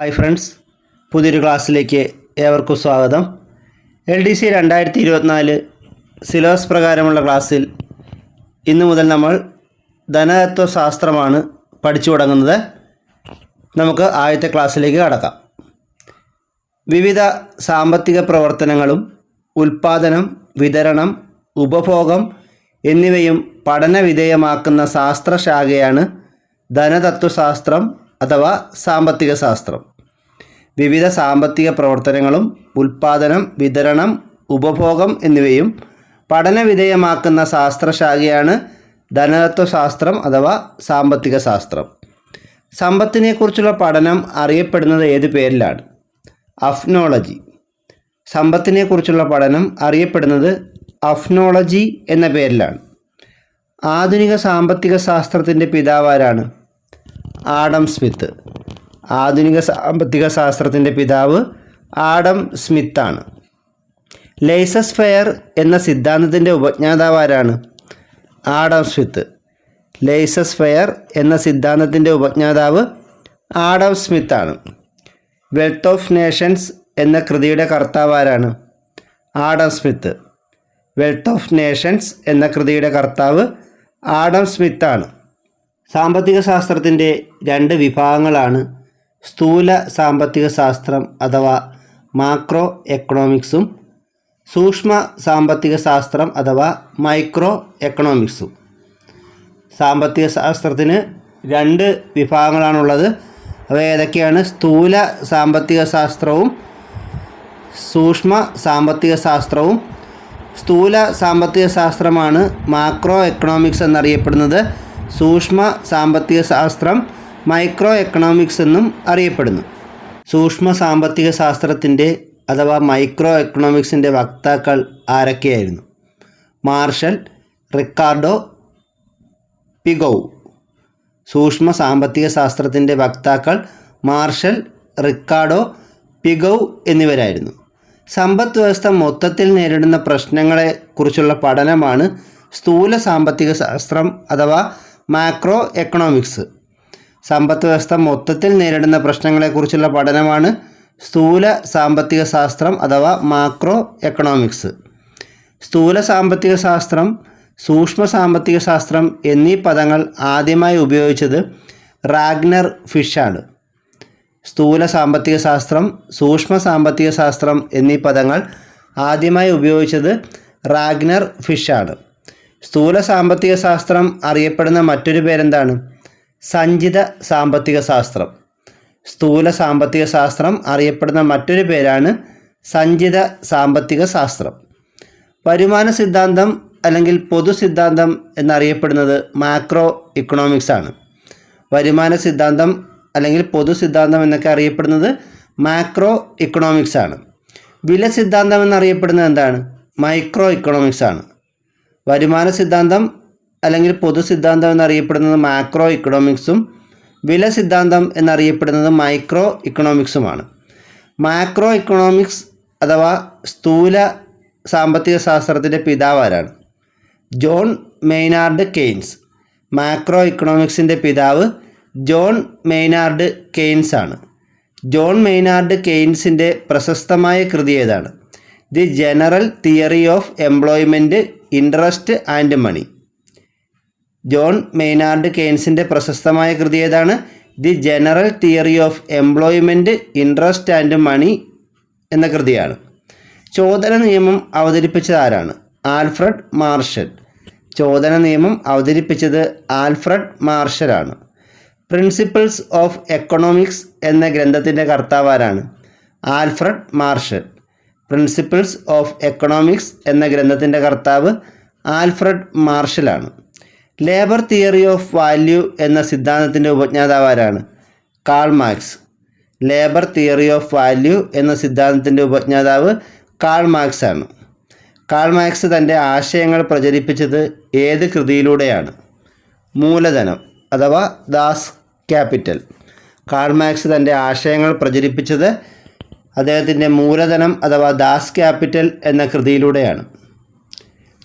Hi friends പുതിയൊരു ക്ലാസ്സിലേക്ക് ഏവർക്കും സ്വാഗതം. എൽ ഡി സി രണ്ടായിരത്തി ഇരുപത്തിനാല് സിലബസ് പ്രകാരമുള്ള ക്ലാസ്സിൽ ഇന്നു മുതൽ നമ്മൾ ധനതത്വശാസ്ത്രമാണ് പഠിച്ചു തുടങ്ങുന്നത്. നമുക്ക് ആദ്യത്തെ ക്ലാസ്സിലേക്ക് കടക്കാം. വിവിധ സാമ്പത്തിക പ്രവർത്തനങ്ങളും ഉൽപ്പാദനം വിതരണം ഉപഭോഗം എന്നിവയും പഠന വിധേയമാക്കുന്ന ശാസ്ത്രശാഖയാണ് ധനതത്വശാസ്ത്രം അഥവാ സാമ്പത്തിക ശാസ്ത്രം. വിവിധ സാമ്പത്തിക പ്രവർത്തനങ്ങളും ഉൽപാദനം വിതരണം ഉപഭോഗം എന്നിവയും പഠനവിധേയമാക്കുന്ന ശാസ്ത്രശാഖയാണ് ധനതത്വശാസ്ത്രം അഥവാ സാമ്പത്തിക ശാസ്ത്രം. സമ്പത്തിനെക്കുറിച്ചുള്ള പഠനം അറിയപ്പെടുന്നത് ഏത് പേരിലാണ്? അഫ്നോളജി. സമ്പത്തിനെക്കുറിച്ചുള്ള പഠനം അറിയപ്പെടുന്നത് അഫ്നോളജി എന്ന പേരിലാണ്. ആധുനിക സാമ്പത്തിക ശാസ്ത്രത്തിന്റെ പിതാവാരാണ് ആഡം സ്മിത്ത്. ആധുനിക സാമ്പത്തിക ശാസ്ത്രത്തിന്റെ പിതാവ് ആഡം സ്മിത്താണ്. ലൈസസ് ഫെയർ എന്ന സിദ്ധാന്തത്തിന്റെ ഉപജ്ഞാതാവാരാണ് ആഡം സ്മിത്ത്. ലൈസസ് ഫെയർ എന്ന സിദ്ധാന്തത്തിന്റെ ഉപജ്ഞാതാവ് ആഡം സ്മിത്താണ്. വെൽത്ത് ഓഫ് നേഷൻസ് എന്ന കൃതിയുടെ കർത്താവാരാണ് Adam Smith. Wealth of Nations എന്ന കൃതിയുടെ കർത്താവ് ആഡം സ്മിത്താണ്. സാമ്പത്തിക ശാസ്ത്രത്തിന്റെ രണ്ട് വിഭാഗങ്ങളാണ് സ്ഥൂല സാമ്പത്തിക ശാസ്ത്രം അഥവാ മാക്രോ എക്കണോമിക്സും സൂക്ഷ്മ സാമ്പത്തിക ശാസ്ത്രം അഥവാ മൈക്രോ എക്കണോമിക്സും സാമ്പത്തിക ശാസ്ത്രത്തിന് രണ്ട് വിഭാഗങ്ങളാണുള്ളത്. അവ ഏതൊക്കെയാണ്? സ്ഥൂല സാമ്പത്തിക ശാസ്ത്രവും സൂക്ഷ്മ സാമ്പത്തിക ശാസ്ത്രവും സ്ഥൂല സാമ്പത്തിക ശാസ്ത്രമാണ് മാക്രോ എക്കണോമിക്സ് എന്നറിയപ്പെടുന്നത്. സൂക്ഷ്മ സാമ്പത്തിക ശാസ്ത്രം മൈക്രോ എക്കണോമിക്സ് എന്നും അറിയപ്പെടുന്നു. സൂക്ഷ്മ സാമ്പത്തിക ശാസ്ത്രത്തിന്റെ അഥവാ മൈക്രോ എക്കണോമിക്സിന്റെ വക്താക്കൾ ആരൊക്കെയായിരുന്നു? മാർഷൽ റിക്കാർഡോ പിഗോവ് സൂക്ഷ്മ സാമ്പത്തിക ശാസ്ത്രത്തിന്റെ വക്താക്കൾ മാർഷൽ റിക്കാർഡോ പിഗോവ് എന്നിവരായിരുന്നു. സമ്പദ് വ്യവസ്ഥ മൊത്തത്തിൽ നേരിടുന്ന പ്രശ്നങ്ങളെക്കുറിച്ചുള്ള പഠനമാണ് സ്ഥൂല സാമ്പത്തിക ശാസ്ത്രം അഥവാ മാക്രോ എക്കണോമിക്സ് സമ്പത്ത് വ്യവസ്ഥ മൊത്തത്തിൽ നേരിടുന്ന പ്രശ്നങ്ങളെക്കുറിച്ചുള്ള പഠനമാണ് സ്ഥൂല സാമ്പത്തിക ശാസ്ത്രം അഥവാ മാക്രോ എക്കണോമിക്സ് സ്ഥൂല സാമ്പത്തിക ശാസ്ത്രം സൂക്ഷ്മ സാമ്പത്തിക ശാസ്ത്രം എന്നീ പദങ്ങൾ ആദ്യമായി ഉപയോഗിച്ചത് റാഗ്നർ ഫിഷാണ് സ്ഥൂല സാമ്പത്തിക ശാസ്ത്രം സൂക്ഷ്മ സാമ്പത്തിക ശാസ്ത്രം എന്നീ പദങ്ങൾ ആദ്യമായി ഉപയോഗിച്ചത് റാഗ്നർ ഫിഷാണ് സ്ഥൂല സാമ്പത്തിക ശാസ്ത്രം അറിയപ്പെടുന്ന മറ്റൊരു പേരെന്താണ്? സഞ്ചിത സാമ്പത്തിക ശാസ്ത്രം. സ്ഥൂല സാമ്പത്തിക ശാസ്ത്രം അറിയപ്പെടുന്ന മറ്റൊരു പേരാണ് സഞ്ചിത സാമ്പത്തിക ശാസ്ത്രം. വരുമാന സിദ്ധാന്തം അല്ലെങ്കിൽ പൊതു സിദ്ധാന്തം എന്നറിയപ്പെടുന്നത് മാക്രോ ഇക്കണോമിക്സ് ആണ്. വരുമാന സിദ്ധാന്തം അല്ലെങ്കിൽ പൊതു സിദ്ധാന്തം എന്നൊക്കെ അറിയപ്പെടുന്നത് മാക്രോ ഇക്കണോമിക്സ് ആണ്. വില സിദ്ധാന്തം എന്നറിയപ്പെടുന്നത് എന്താണ്? മൈക്രോ ഇക്കണോമിക്സ് ആണ്. വരുമാന സിദ്ധാന്തം അല്ലെങ്കിൽ പൊതു സിദ്ധാന്തം എന്നറിയപ്പെടുന്നത് മാക്രോ ഇക്കണോമിക്സും വില സിദ്ധാന്തം എന്നറിയപ്പെടുന്നത് മൈക്രോ ഇക്കണോമിക്സുമാണ് മാക്രോ ഇക്കണോമിക്സ് അഥവാ സ്ഥൂല സാമ്പത്തിക ശാസ്ത്രത്തിന്റെ പിതാവാരാണ് ജോൺ മെയ്നാർഡ് കെയ്ൻസ്. മാക്രോ ഇക്കണോമിക്സിന്റെ പിതാവ് ജോൺ മെയ്നാർഡ് കെയ്ൻസ് ആണ്. ജോൺ മെയ്നാർഡ് കെയ്ൻസിന്റെ പ്രശസ്തമായ കൃതി ഏതാണ്? The General Theory of Employment Interest and Money. John Maynard കെയ്ൻസിന്റെ പ്രശസ്തമായ കൃതി ഏതാണ്? The General Theory of Employment Interest and Money എന്ന കൃതിയാണ്. ചോദന നിയമം അവതരിപ്പിച്ചത് ആരാണ്? Alfred Marshall. ചോദന നിയമം അവതരിപ്പിച്ചത് ആൽഫ്രഡ് മാർഷലാണ് പ്രിൻസിപ്പിൾസ് ഓഫ് എക്കണോമിക്സ് എന്ന ഗ്രന്ഥത്തിന്റെ കർത്താവാരാണ് Alfred Marshall. Principles of Economics എന്ന ഗ്രന്ഥത്തിന്റെ കർത്താവ് ആൽഫ്രഡ് മാർഷലാണ്. ലേബർ തിയറി ഓഫ് വാല്യൂ എന്ന സിദ്ധാന്തത്തിന്റെ ഉപജ്ഞാതാവാരാണ് Karl Marx. Labour theory of value എന്ന സിദ്ധാന്തത്തിന്റെ ഉപജ്ഞാതാവ് കാൾ മാർക്സ് ആണ് കാൾ മാർക്സ് തന്റെ ആശയങ്ങൾ പ്രചരിപ്പിച്ചത് ഏത് കൃതിയിലൂടെയാണ്? മൂലധനം അഥവാ ദാസ് ക്യാപിറ്റൽ. കാൾ മാർക്സ് തന്റെ ആശയങ്ങൾ പ്രചരിപ്പിച്ചത് അദ്ദേഹത്തിന്റെ മൂലധനം അഥവാ ദാസ് ക്യാപിറ്റൽ എന്ന കൃതിയിലൂടെയാണ്.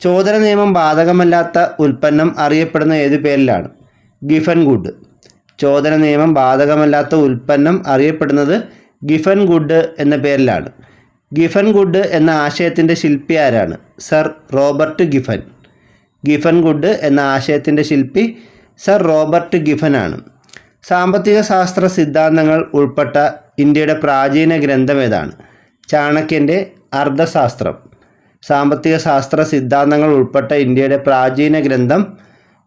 ചോദന നിയമം ബാധകമല്ലാത്ത ഉൽപ്പന്നം അറിയപ്പെടുന്ന ഏത് പേരിലാണ്? ഗിഫൻ ഗുഡ് ചോദന നിയമം ബാധകമല്ലാത്ത ഉൽപ്പന്നം അറിയപ്പെടുന്നത് ഗിഫൻ ഗുഡ് എന്ന പേരിലാണ്. ഗിഫൻ ഗുഡ് എന്ന ആശയത്തിന്റെ ശില്പി ആരാണ്? Sir Robert Giffen. Giffen good എന്ന ആശയത്തിന്റെ ശില്പി സർ റോബർട്ട് ഗിഫനാണ്. സാമ്പത്തിക ശാസ്ത്ര സിദ്ധാന്തങ്ങൾ ഉൾപ്പെട്ട ഇന്ത്യയുടെ പ്രാചീന ഗ്രന്ഥം ഏതാണ്? ചാണക്യന്റെ അർത്ഥശാസ്ത്രം സാമ്പത്തിക ശാസ്ത്ര സിദ്ധാന്തങ്ങൾ ഉൾപ്പെട്ട ഇന്ത്യയുടെ പ്രാചീന ഗ്രന്ഥം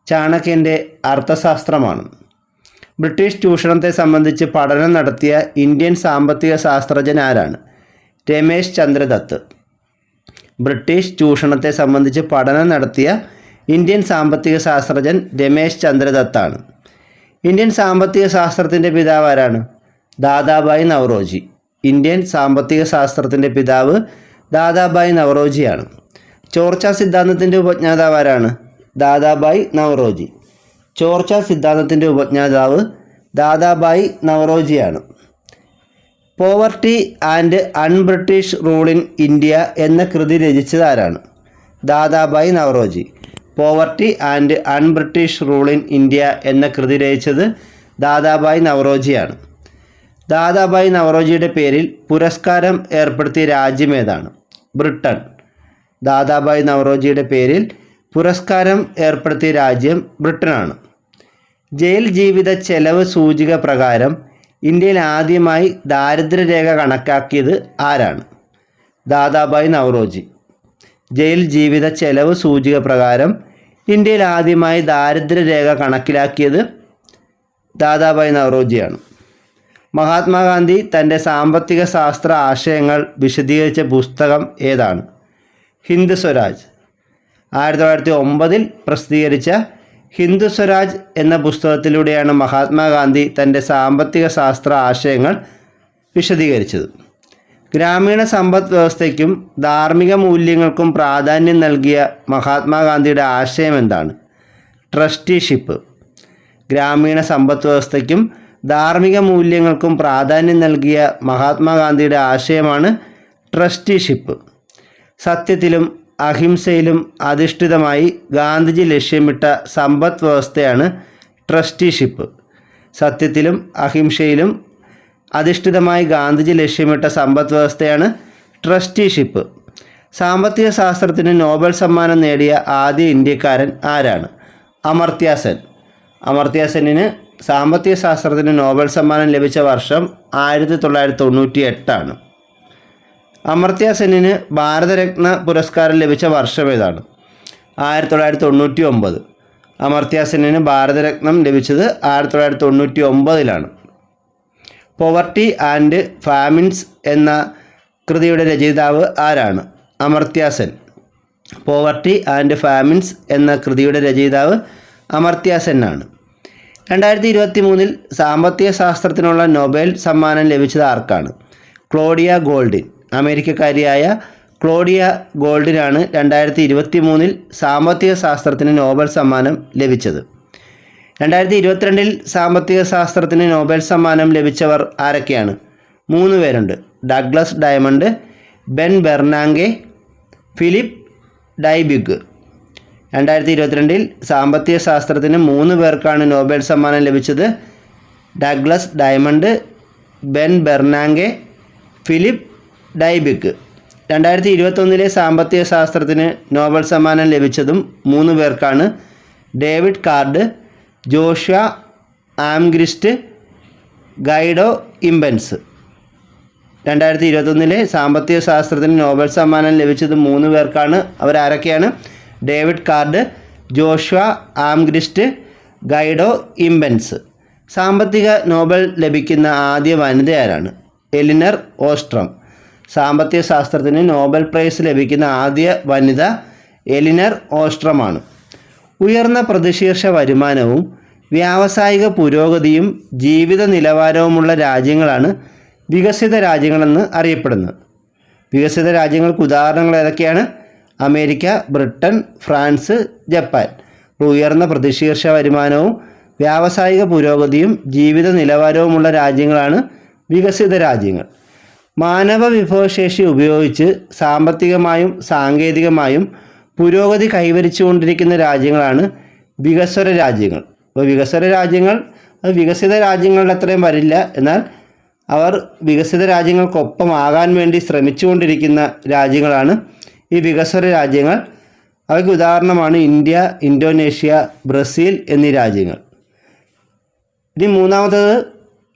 ചാണക്യന്റെ അർത്ഥശാസ്ത്രമാണ് ബ്രിട്ടീഷ് ചൂഷണത്തെ സംബന്ധിച്ച് പഠനം നടത്തിയ ഇന്ത്യൻ സാമ്പത്തിക ശാസ്ത്രജ്ഞൻ ആരാണ്? രമേശ് ചന്ദ്രദത്ത് ബ്രിട്ടീഷ് ചൂഷണത്തെ സംബന്ധിച്ച് പഠനം നടത്തിയ ഇന്ത്യൻ സാമ്പത്തിക ശാസ്ത്രജ്ഞൻ രമേശ് ചന്ദ്രദത്താണ് ഇന്ത്യൻ സാമ്പത്തിക ശാസ്ത്രത്തിന്റെ പിതാവ് ആരാണ്? ദാദാബായ് നവറോജി. ഇന്ത്യൻ സാമ്പത്തിക ശാസ്ത്രത്തിന്റെ പിതാവ് ദാദാബായ് നവറോജിയാണ്. ചോർച്ച സിദ്ധാന്തത്തിന്റെ ഉപജ്ഞാതാവ് ആരാണ് ദാദാബായ് നവറോജി. ചോർച്ച സിദ്ധാന്തത്തിന്റെ ഉപജ്ഞാതാവ് Dadabhai നവറോജിയാണ്. Poverty and un-British rule in India എന്ന കൃതി രചിച്ചത് ആരാണ് Dadabhai Naoroji. Poverty and un-British rule in India എന്ന കൃതി രചിച്ചത് ദാദാബായ് നവറോജിയാണ്. ദാദാബായ് നവറോജിയുടെ പേരിൽ പുരസ്കാരം ഏർപ്പെടുത്തിയ രാജ്യം ഏതാണ്? ബ്രിട്ടൻ ദാദാഭായ് നവറോജിയുടെ പേരിൽ പുരസ്കാരം ഏർപ്പെടുത്തിയ രാജ്യം ബ്രിട്ടനാണ്. ജയിൽ ജീവിത ചെലവ് സൂചിക പ്രകാരം ഇന്ത്യയിൽ ആദ്യമായി ദാരിദ്ര്യരേഖ കണക്കാക്കിയത് ആരാണ്? ദാദാഭായ് നവറോജി. ജയിൽ ജീവിത ചെലവ് സൂചിക പ്രകാരം ഇന്ത്യയിൽ ആദ്യമായി ദാരിദ്ര്യരേഖ കണക്കിലാക്കിയത് ദാദാഭായ് നവറോജിയാണ്. മഹാത്മാഗാന്ധി തന്റെ സാമ്പത്തിക ശാസ്ത്ര ആശയങ്ങൾ വിശദീകരിച്ച പുസ്തകം ഏതാണ്? ഹിന്ദു സ്വരാജ്. ആയിരത്തി തൊള്ളായിരത്തി ഒമ്പതിൽ പ്രസിദ്ധീകരിച്ച ഹിന്ദു സ്വരാജ് എന്ന പുസ്തകത്തിലൂടെയാണ് മഹാത്മാഗാന്ധി തന്റെ സാമ്പത്തിക ശാസ്ത്ര ആശയങ്ങൾ വിശദീകരിച്ചത്. ഗ്രാമീണ സമ്പദ് വ്യവസ്ഥയ്ക്കും ധാർമ്മിക മൂല്യങ്ങൾക്കും പ്രാധാന്യം നൽകിയ മഹാത്മാഗാന്ധിയുടെ ആശയം എന്താണ്? ട്രസ്റ്റിഷിപ്പ്. ഗ്രാമീണ സമ്പദ് വ്യവസ്ഥയ്ക്കും ധാർമ്മിക മൂല്യങ്ങൾക്കും പ്രാധാന്യം നൽകിയ മഹാത്മാഗാന്ധിയുടെ ആശയമാണ് ട്രസ്റ്റിഷിപ്പ്. സത്യത്തിലും അഹിംസയിലും അധിഷ്ഠിതമായി ഗാന്ധിജി ലക്ഷ്യമിട്ട സമ്പദ് വ്യവസ്ഥയാണ് ട്രസ്റ്റിഷിപ്പ്. സത്യത്തിലും അഹിംസയിലും അധിഷ്ഠിതമായി ഗാന്ധിജി ലക്ഷ്യമിട്ട സമ്പദ് വ്യവസ്ഥയാണ് ട്രസ്റ്റിഷിപ്പ്. സാമ്പത്തിക ശാസ്ത്രത്തിന് നോബൽ സമ്മാനം നേടിയ ആദ്യ ഇന്ത്യക്കാരൻ ആരാണ്? അമർത്യാസൻ. സെൻ അമർത്യ സെന്നിന് സാമ്പത്തിക ശാസ്ത്രത്തിന് നോബൽ സമ്മാനം ലഭിച്ച വർഷം ആയിരത്തി തൊള്ളായിരത്തി തൊണ്ണൂറ്റി എട്ടാണ് അമർത്യ സെന്നിന് ഭാരതരത്ന പുരസ്കാരം ലഭിച്ച വർഷം ഏതാണ്? ആയിരത്തി തൊള്ളായിരത്തി തൊണ്ണൂറ്റി ഒമ്പത് അമർത്യ സെന്നിന് ഭാരതരത്നം ലഭിച്ചത് ആയിരത്തി തൊള്ളായിരത്തി തൊണ്ണൂറ്റി ഒമ്പതിലാണ് പോവർട്ടി ആൻഡ് ഫാമിൻസ് എന്ന കൃതിയുടെ രചയിതാവ് ആരാണ്? Amartya Sen. Poverty and famines എന്ന കൃതിയുടെ രചയിതാവ് അമർത്യ സെൻ ആണ് രണ്ടായിരത്തി ഇരുപത്തി മൂന്നിൽ സാമ്പത്തിക ശാസ്ത്രത്തിനുള്ള നൊബേൽ സമ്മാനം ലഭിച്ചത് ആർക്കാണ്? Claudia Goldin. അമേരിക്കക്കാരിയായ ക്ലോഡിയ ഗോൾഡിനാണ് രണ്ടായിരത്തി ഇരുപത്തി മൂന്നിൽ സാമ്പത്തിക ശാസ്ത്രത്തിന് നോബൽ സമ്മാനം ലഭിച്ചത്. രണ്ടായിരത്തി ഇരുപത്തിരണ്ടിൽ സാമ്പത്തിക ശാസ്ത്രത്തിന് നോബൽ സമ്മാനം ലഭിച്ചവർ ആരൊക്കെയാണ്? മൂന്ന് പേരുണ്ട്. Douglas Diamond Ben Bernanke Philip Dybvig. രണ്ടായിരത്തി ഇരുപത്തിരണ്ടിൽ സാമ്പത്തിക ശാസ്ത്രത്തിന് മൂന്ന് പേർക്കാണ് നോബൽ സമ്മാനം ലഭിച്ചത്. Douglas Diamond Ben Bernanke Philip Dybvig രണ്ടായിരത്തി ഇരുപത്തൊന്നിലെ സാമ്പത്തിക ശാസ്ത്രത്തിന് നോബൽ സമ്മാനം ലഭിച്ചതും മൂന്ന് പേർക്കാണ്. David Card Joshua Angrist Guido Imbens. രണ്ടായിരത്തി ഇരുപത്തൊന്നിലെ സാമ്പത്തിക ശാസ്ത്രത്തിന് നോബൽ സമ്മാനം ലഭിച്ചത് മൂന്ന് പേർക്കാണ്. അവരാരൊക്കെയാണ്? David Card Joshua Angrist Guido Imbens. സാമ്പത്തിക നോബൽ ലഭിക്കുന്ന ആദ്യ വനിതയാരാണ് എലിനർ ഓസ്ട്രം. സാമ്പത്തിക ശാസ്ത്രത്തിന് നോബൽ പ്രൈസ് ലഭിക്കുന്ന ആദ്യ വനിത എലിനർ ഓസ്ട്രമാണ്. ഉയർന്ന പ്രതിശീർഷ വരുമാനവും വ്യാവസായിക പുരോഗതിയും ജീവിത നിലവാരവുമുള്ള രാജ്യങ്ങളാണ് വികസിത രാജ്യങ്ങളെന്ന് അറിയപ്പെടുന്നത്. വികസിത രാജ്യങ്ങൾക്ക് ഉദാഹരണങ്ങൾ ഏതൊക്കെയാണ്? America Britain France Japan. ഉയർന്ന പ്രതിശീർഷ വരുമാനവും വ്യാവസായിക പുരോഗതിയും ജീവിത നിലവാരവുമുള്ള രാജ്യങ്ങളാണ് വികസിത രാജ്യങ്ങൾ. മാനവ വിഭവശേഷി ഉപയോഗിച്ച് സാമ്പത്തികമായും സാങ്കേതികമായും പുരോഗതി കൈവരിച്ചുകൊണ്ടിരിക്കുന്ന രാജ്യങ്ങളാണ് വികസ്വര രാജ്യങ്ങൾ. അപ്പോൾ വികസ്വര രാജ്യങ്ങൾ അത് വികസിത രാജ്യങ്ങളുടെ അത്രയും വരില്ല. എന്നാൽ അവർ വികസിത രാജ്യങ്ങൾക്കൊപ്പം ആകാൻ വേണ്ടി ശ്രമിച്ചുകൊണ്ടിരിക്കുന്ന രാജ്യങ്ങളാണ് ഈ വികസ്വര രാജ്യങ്ങൾ അവയ്ക്ക് ഉദാഹരണമാണ് ഇന്ത്യ ഇന്തോനേഷ്യ ബ്രസീൽ എന്നീ രാജ്യങ്ങൾ. ഇനി മൂന്നാമത്തത്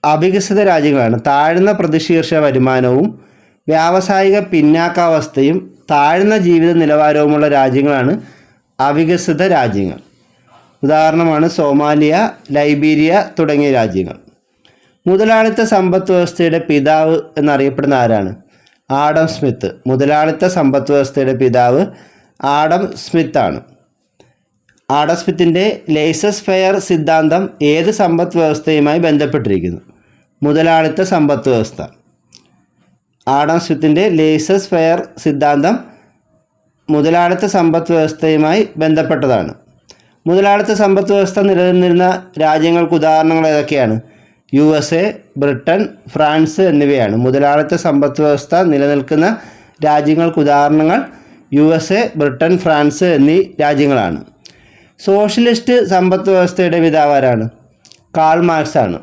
അവികസിത രാജ്യങ്ങളാണ്. താഴ്ന്ന പ്രതിശീർഷ വരുമാനവും വ്യാവസായിക പിന്നാക്കാവസ്ഥയും താഴ്ന്ന ജീവിത നിലവാരവുമുള്ള രാജ്യങ്ങളാണ് അവികസിത രാജ്യങ്ങൾ. ഉദാഹരണമാണ് സോമാലിയ ലൈബീരിയ തുടങ്ങിയ രാജ്യങ്ങൾ. മുതലാളിത്ത സമ്പദ് വ്യവസ്ഥയുടെ പിതാവ് എന്നറിയപ്പെടുന്ന ആരാണ്? Adam Smith. മുതലാളിത്ത സമ്പദ് വ്യവസ്ഥയുടെ പിതാവ് ആഡം സ്മിത്താണ്. ആഡം സ്മിത്തിന്റെ ലേസസ് ഫെയർ സിദ്ധാന്തം ഏത് സമ്പദ് വ്യവസ്ഥയുമായി ബന്ധപ്പെട്ടിരിക്കുന്നു? മുതലാളിത്ത സമ്പദ് വ്യവസ്ഥ. ആഡം സ്മിത്തിന്റെ ലേസസ് ഫെയർ സിദ്ധാന്തം മുതലാളിത്ത സമ്പദ് വ്യവസ്ഥയുമായി ബന്ധപ്പെട്ടതാണ്. മുതലാളിത്ത സമ്പദ് വ്യവസ്ഥ നിലനിന്നിരുന്ന രാജ്യങ്ങൾക്ക് ഉദാഹരണങ്ങൾ ഏതൊക്കെയാണ്? U S A Britain France എന്നിവയാണ്. മുതലാളിത്ത സമ്പദ് വ്യവസ്ഥ നിലനിൽക്കുന്ന രാജ്യങ്ങൾക്ക് ഉദാഹരണങ്ങൾ U S A Britain France എന്നീ രാജ്യങ്ങളാണ്. സോഷ്യലിസ്റ്റ് സമ്പദ് വ്യവസ്ഥയുടെ പിതാവ് ആരാണ്? കാൾ മാർക്സ് ആണ്.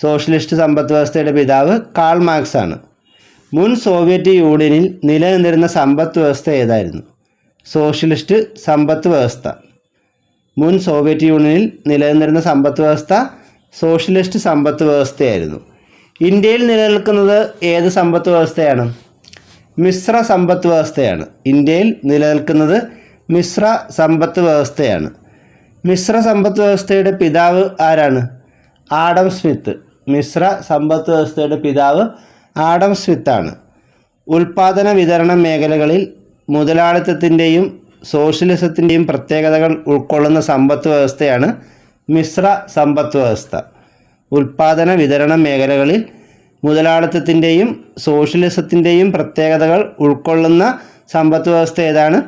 സോഷ്യലിസ്റ്റ് സമ്പദ് വ്യവസ്ഥയുടെ പിതാവ് കാൾ മാർക്സ് ആണ്. മുൻ സോവിയറ്റ് യൂണിയനിൽ നിലനിന്നിരുന്ന സമ്പദ് വ്യവസ്ഥ ഏതായിരുന്നു? സോഷ്യലിസ്റ്റ് സമ്പദ് വ്യവസ്ഥ. മുൻ സോവിയറ്റ് യൂണിയനിൽ നിലനിന്നിരുന്ന സമ്പദ് വ്യവസ്ഥ സോഷ്യലിസ്റ്റ് സമ്പത്ത് വ്യവസ്ഥയായിരുന്നു. ഇന്ത്യയിൽ നിലനിൽക്കുന്നത് ഏത് സമ്പത്ത് വ്യവസ്ഥയാണ്? മിശ്ര സമ്പത്ത് വ്യവസ്ഥയാണ്. ഇന്ത്യയിൽ നിലനിൽക്കുന്നത് മിശ്ര സമ്പത്ത് വ്യവസ്ഥയാണ്. മിശ്ര സമ്പത്ത് വ്യവസ്ഥയുടെ പിതാവ് ആരാണ്? Adam Smith. മിശ്ര സമ്പത്ത് വ്യവസ്ഥയുടെ പിതാവ് ആഡം സ്മിത്താണ്. ഉൽപാദന വിതരണ മേഖലകളിൽ മുതലാളിത്തത്തിന്റെയും സോഷ്യലിസത്തിന്റെയും പ്രത്യേകതകൾ ഉൾക്കൊള്ളുന്ന സമ്പത്ത് വ്യവസ്ഥയാണ് മിശ്ര സമ്പദ് വ്യവസ്ഥ. ഉൽപാദന വിതരണ മേഖലകളിൽ മുതലാളിത്തത്തിന്റെയും സോഷ്യലിസത്തിന്റെയും പ്രത്യേകതകൾ ഉൾക്കൊള്ളുന്ന സമ്പദ് വ്യവസ്ഥ ഏതാണ്?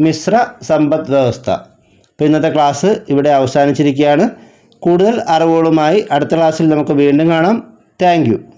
മിശ്ര സമ്പദ് വ്യവസ്ഥ. അപ്പോൾ ഇന്നത്തെ ക്ലാസ് ഇവിടെ അവസാനിച്ചിരിക്കുകയാണ്. കൂടുതൽ അറിവുകളുമായി അടുത്ത ക്ലാസ്സിൽ നമുക്ക് വീണ്ടും കാണാം. താങ്ക്